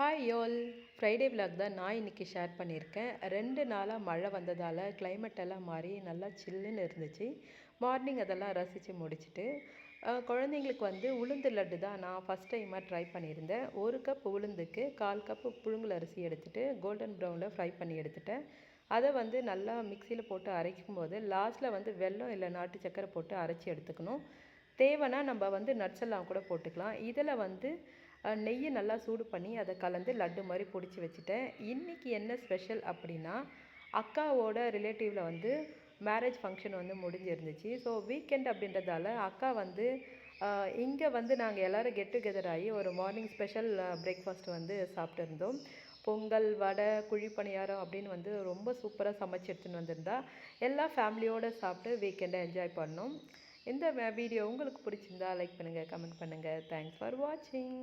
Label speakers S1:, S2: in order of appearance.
S1: Hi யோல் Friday vlog தான் நான் இன்றைக்கி ஷேர் பண்ணியிருக்கேன். ரெண்டு நாளாக மழை வந்ததால் கிளைமேட் எல்லாம் மாறி நல்லா சில்லுன்னு இருந்துச்சு. மார்னிங் அதெல்லாம் ரசித்து முடிச்சுட்டு குழந்தைங்களுக்கு வந்து உளுந்து லட்டு தான் நான் ஃபஸ்ட் டைமாக ட்ரை பண்ணியிருந்தேன். ஒரு கப் உளுந்துக்கு கால் கப்பு புழுங்கல் அரிசி எடுத்துகிட்டு கோல்டன் ப்ரௌனில் ஃப்ரை பண்ணி எடுத்துட்டேன். அதை வந்து நல்லா மிக்சியில் போட்டு அரைக்கும் போது லாஸ்ட்டில் வந்து வெல்லம் இல்லை நாட்டு சக்கரை போட்டு அரைச்சி எடுத்துக்கணும். தேவைன்னா நம்ம வந்து நட்ஸ் எல்லாம் கூட போட்டுக்கலாம். இதில் வந்து நெய்யை நல்லா சூடு பண்ணி அதை கலந்து லட்டு மாதிரி பிடிச்சி வச்சுட்டேன். இன்றைக்கி என்ன ஸ்பெஷல் அப்படின்னா அக்காவோட ரிலேட்டிவில் வந்து மேரேஜ் ஃபங்க்ஷன் வந்து முடிஞ்சிருந்துச்சு. ஸோ வீக்கெண்ட் அப்படின்றதால அக்கா வந்து இங்கே வந்து நாங்கள் எல்லோரும் கெட் டுகெதர் ஆகி ஒரு மார்னிங் ஸ்பெஷல் பிரேக்ஃபாஸ்ட் வந்து சாப்பிட்டுருந்தோம். பொங்கல் வடை குழி பணியாரம் அப்படின்னு வந்து ரொம்ப சூப்பராக சமைச்சு எடுத்துன்னு வந்திருந்தா எல்லா ஃபேமிலியோடு சாப்பிட்டு வீக்கெண்டை என்ஜாய் பண்ணோம். இந்த வீடியோ உங்களுக்கு பிடிச்சிருந்தா லைக் பண்ணுங்கள் கமெண்ட் பண்ணுங்கள் தேங்க்ஸ் ஃபார் வாட்சிங்